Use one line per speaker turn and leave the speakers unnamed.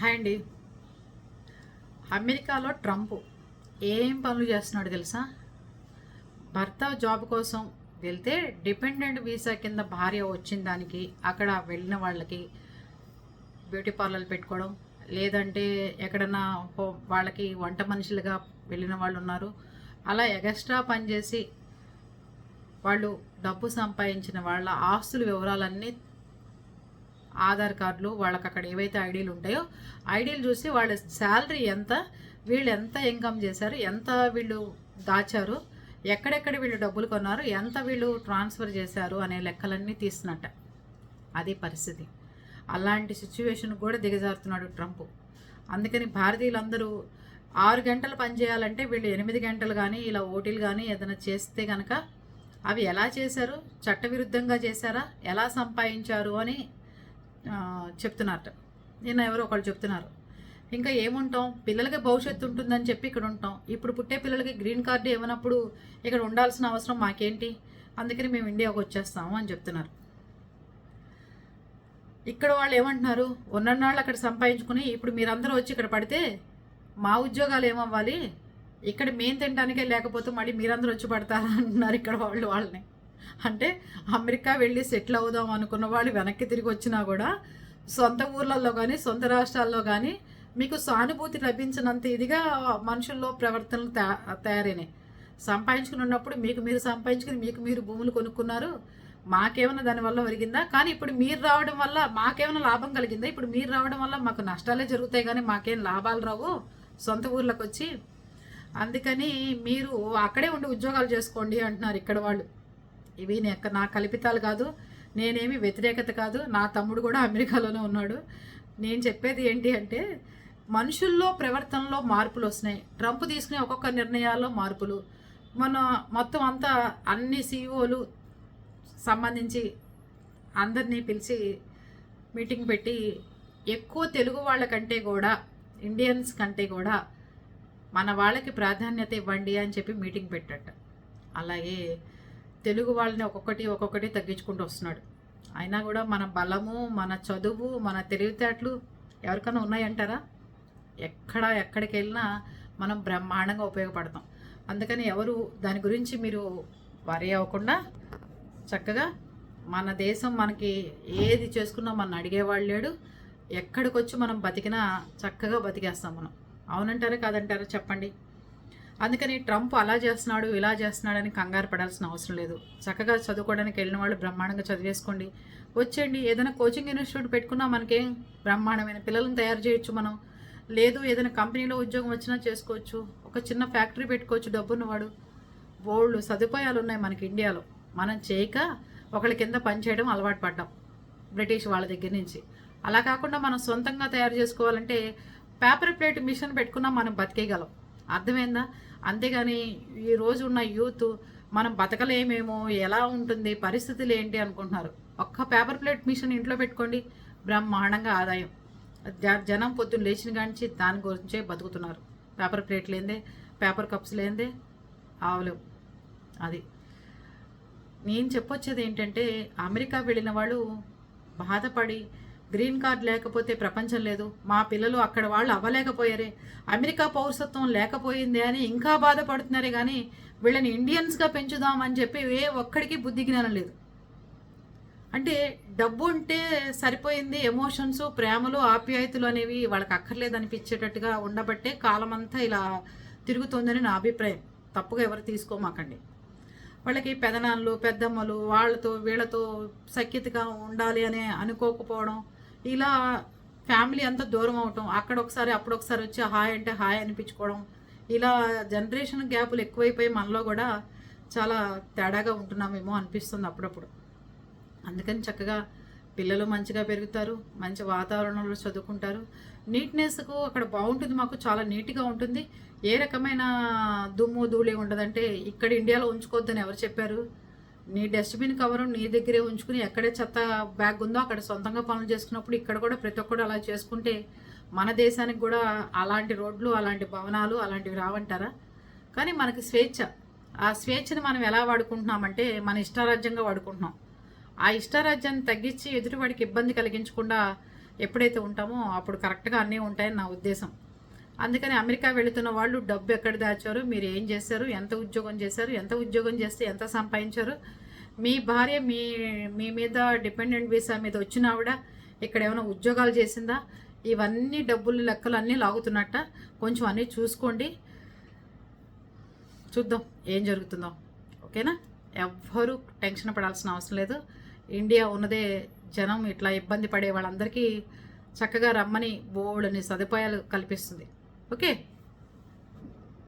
Hi అండి. అమెరికాలో Trump ఏం పనులు చేస్తున్నాడు తెలుసా? భర్త జాబ్ కోసం వెళ్తే డిపెండెంట్ వీసా కింద భార్య వచ్చిన దానికి అక్కడ వెళ్ళిన వాళ్ళకి బ్యూటీ పార్లర్ పెట్టుకోవడం లేదంటే ఎక్కడన్నా హో- వాళ్ళకి వంట మనుషులుగా వెళ్ళిన వాళ్ళు ఉన్నారు. అలా ఎగస్ట్రా పనిచేసి వాళ్ళు డబ్బు సంపాదించిన వాళ్ళ ఆస్తుల వివరాలన్నీ ఆధార్ కార్డులు వాళ్ళకి అక్కడ ఏవైతే ఐడీలు ఉంటాయో ఐడీలు చూసి వాళ్ళ శాలరీ ఎంత వీళ్ళు ఎంత ఇన్కమ్ చేశారు ఎంత వీళ్ళు దాచారు ఎక్కడెక్కడ వీళ్ళు డబ్బులు కొన్నారు ఎంత వీళ్ళు ట్రాన్స్ఫర్ చేశారు అనే లెక్కలన్నీ తీస్తున్నట్ట అదే పరిస్థితి. అలాంటి సిచ్యువేషన్ కూడా దిగజారుతున్నాడు ట్రంప్. అందుకని భారతీయులందరూ ఆరు గంటలు పనిచేయాలంటే వీళ్ళు ఎనిమిది గంటలు కానీ ఇలా ఓటీలు కానీ ఏదైనా చేస్తే కనుక అవి ఎలా చేశారు చట్టవిరుద్ధంగా చేశారా ఎలా సంపాదించారు అని చెప్తున్నారట. నిన్న ఎవరో ఒకళ్ళు చెప్తున్నారు. ఇంకా ఏముంటాం? పిల్లలకి భవిష్యత్తు ఉంటుందని చెప్పి ఇక్కడ ఉంటాం. ఇప్పుడు పుట్టే పిల్లలకి గ్రీన్ కార్డు ఇవ్వనప్పుడు ఇక్కడ ఉండాల్సిన అవసరం మాకేంటి? అందుకని మేము ఇండియాకు వచ్చేస్తాము అని చెప్తున్నారు. ఇక్కడ వాళ్ళు ఏమంటున్నారు? ఉన్నన్నాళ్ళు అక్కడ సంపాదించుకుని ఇప్పుడు మీరందరూ వచ్చి ఇక్కడ పడితే మా ఉద్యోగాలు ఏమవ్వాలి? ఇక్కడ మేము తినడానికే లేకపోతే మళ్ళీ మీరందరూ వచ్చి పడతారా? అంటున్నారు ఇక్కడ వాళ్ళు వాళ్ళని. అంటే అమెరికా వెళ్ళి సెటిల్ అవుదాం అనుకున్న వాళ్ళు వెనక్కి తిరిగి వచ్చినా కూడా సొంత ఊర్లలో కానీ సొంత రాష్ట్రాల్లో కానీ మీకు సానుభూతి లభించినంత ఇదిగా మనుషుల్లో ప్రవర్తనలు తయా- తయారైనాయి. సంపాదించుకుని ఉన్నప్పుడు మీకు మీరు సంపాదించుకుని మీకు మీరు భూములు కొనుక్కున్నారు మాకేమైనా దానివల్ల ఒరిగిందా? కానీ ఇప్పుడు మీరు రావడం వల్ల మాకేమైనా లాభం కలిగిందా? ఇప్పుడు మీరు రావడం వల్ల మాకు నష్టాలే జరుగుతాయి కానీ మాకేం లాభాలు రావు సొంత ఊర్లకు వచ్చి అందుకని మీరు అక్కడే ఉండి ఉద్యోగాలు చేసుకోండి అంటున్నారు ఇక్కడ వాళ్ళు. ఇవి నే- నా కల్పితాలు కాదు నేనేమి వ్యతిరేకత కాదు నా తమ్ముడు కూడా అమెరికాలోనే ఉన్నాడు. నేను చెప్పేది ఏంటి అంటే మనుషుల్లో ప్రవర్తనలో మార్పులు వస్తున్నాయి. ట్రంప్ తీసుకునే ఒక్కొక్క నిర్ణయాల్లో మార్పులు. మన మొత్తం అంతా అన్ని సీఈఓలు సంబంధించి అందరినీ పిలిచి మీటింగ్ పెట్టి ఎక్కువ తెలుగు వాళ్ళకంటే కూడా ఇండియన్స్ కంటే కూడా మన వాళ్ళకి ప్రాధాన్యత ఇవ్వండి అని చెప్పి మీటింగ్ పెట్టట. అలాగే తెలుగు వాళ్ళని ఒక్కొక్కటి ఒక్కొక్కటి తగ్గించుకుంటూ వస్తున్నాడు. అయినా కూడా మన బలము మన చదువు మన తెలివితేటలు ఎవరికైనా ఉన్నాయంటారా? ఎక్కడ ఎక్కడికి వెళ్ళినా మనం బ్రహ్మాండంగా ఉపయోగపడతాం. అందుకని ఎవరు దాని గురించి మీరు వరి అవ్వకుండా చక్కగా మన దేశం మనకి ఏది చేసుకున్నా మన అడిగేవాళ్ళు లేడు. ఎక్కడికొచ్చి మనం బతికినా చక్కగా బతికేస్తాం మనం. అవునంటారా కాదంటారా చెప్పండి? అందుకని ట్రంప్ అలా చేస్తున్నాడు ఇలా చేస్తున్నాడని కంగారు పడాల్సిన అవసరం లేదు. చక్కగా చదువుకోవడానికి వెళ్ళిన వాళ్ళు బ్రహ్మాండంగా చదివేసుకోండి. వచ్చేయండి ఏదైనా కోచింగ్ ఇన్స్టిట్యూట్ పెట్టుకున్నా మనకేం బ్రహ్మాండమైన పిల్లలను తయారు చేయొచ్చు మనం. లేదు ఏదైనా కంపెనీలో ఉద్యోగం వచ్చినా చేసుకోవచ్చు. ఒక చిన్న ఫ్యాక్టరీ పెట్టుకోవచ్చు డబ్బున్నవాడు బోళ్ళు సదుపాయాలు ఉన్నాయి మనకి ఇండియాలో. మనం చేయక ఒకళ్ళ కింద పనిచేయడం అలవాటు పడ్డాం బ్రిటిష్ వాళ్ళ దగ్గర నుంచి. అలా కాకుండా మనం సొంతంగా తయారు చేసుకోవాలంటే పేపర్ ప్లేట్ మిషన్ పెట్టుకున్నా మనం బతికేయగలం. అర్థమైందా? అంతేగాని ఈ రోజు ఉన్న యూత్ మనం బతకలేమేమో ఎలా ఉంటుంది పరిస్థితులు ఏంటి అనుకుంటున్నారు. ఒక్క పేపర్ ప్లేట్ మిషన్ ఇంట్లో పెట్టుకోండి బ్రహ్మాండంగా ఆదాయం. జ- జనం పొద్దున్న లేచిన కానించి దాని గురించే బతుకుతున్నారు. పేపర్ ప్లేట్ లేదే పేపర్ కప్స్ లేదే ఆవులు. అది. నేను చెప్పొచ్చేది ఏంటంటే అమెరికా వెళ్ళిన వాళ్ళు బాధపడి గ్రీన్ కార్డ్ లేకపోతే ప్రపంచం లేదు. మా పిల్లలు అక్కడ వాళ్ళు అవ్వలేకపోయారే. అమెరికా పౌరసత్వం లేకపోయిందే అని ఇంకా బాధపడుతున్నారే కానీ వీళ్ళని ఇండియన్స్గా పెంచుదామని చెప్పి ఏ ఒక్కడికి బుద్ధి జ్ఞానం లేదు. అంటే డబ్బు ఉంటే సరిపోయింది ఎమోషన్స్ ప్రేమలు ఆప్యాయతలు అనేవి వాళ్ళకి అక్కర్లేదు అనిపించేటట్టుగా ఉండబట్టే కాలమంతా ఇలా తిరుగుతుందని నా అభిప్రాయం. తప్పుగా ఎవరు తీసుకోమాకండి. వాళ్ళకి పెదనాన్నలు పెద్దమ్మలు వాళ్ళతో వీళ్ళతో సఖ్యతగా ఉండాలి అనే అనుకోకపోవడం ఇలా ఫ్యామిలీ అంతా దూరం అవటం అక్కడ ఒకసారి అప్పుడు ఒకసారి వచ్చి హాయ్ అంటే హాయ్ అనిపించుకోవడం ఇలా జనరేషన్ గ్యాపులు ఎక్కువైపోయి మనలో కూడా చాలా తేడాగా ఉంటున్నామేమో అనిపిస్తుంది అప్పుడప్పుడు. అందుకని చక్కగా పిల్లలు మంచిగా పెరుగుతారు మంచి వాతావరణంలో చదువుకుంటారు. నీట్నెస్కు అక్కడ బాగుంటుంది మాకు చాలా నీట్గా ఉంటుంది. ఏ రకమైన దుమ్ము ధూళి ఉండదంటే ఇక్కడ ఇండియాలో ఉంచుకోవద్దని ఎవరు చెప్పారు? నీ డస్ట్బిన్ కవర్ నీ దగ్గరే ఉంచుకుని ఎక్కడే చెత్త బ్యాగ్ ఉందో అక్కడ సొంతంగా పనులు చేసుకున్నప్పుడు ఇక్కడ కూడా ప్రతి ఒక్కడు అలా చేసుకుంటే మన దేశానికి కూడా అలాంటి రోడ్లు అలాంటి భవనాలు అలాంటివి రావంటారా? కానీ మనకి స్వేచ్ఛ. ఆ స్వేచ్ఛను మనం ఎలా వాడుకుంటున్నామంటే మన ఇష్టారాజ్యంగా వాడుకుంటున్నాం. ఆ ఇష్టారాజ్యాన్ని తగ్గించి ఎదుటివాడికి ఇబ్బంది కలిగించకుండా ఎప్పుడైతే ఉంటామో అప్పుడు కరెక్ట్గా అన్నీ ఉంటాయని నా ఉద్దేశం. అందుకని అమెరికా వెళుతున్న వాళ్ళు డబ్బు ఎక్కడ దాచారు? మీరు ఏం చేశారు? ఎంత ఉద్యోగం చేశారు? ఎంత ఉద్యోగం చేస్తే ఎంత సంపాదించారు? మీ భార్య మీ మీ మీద డిపెండెంట్ వీసా మీద వచ్చిన ఆవిడ ఇక్కడ ఏమైనా ఉద్యోగాలు చేసిందా? ఇవన్నీ డబ్బులు లెక్కలు అన్నీ లాగుతున్నట్ట. కొంచెం అన్నీ చూసుకోండి. చూద్దాం ఏం జరుగుతుందో. ఓకేనా? ఎవ్వరూ టెన్షన్ పడాల్సిన అవసరం లేదు. ఇండియా ఉన్నదే జనం ఇట్లా ఇబ్బంది పడే వాళ్ళందరికీ చక్కగా రమ్మని బోర్డుని సదుపాయాలు కల్పిస్తుంది. okay.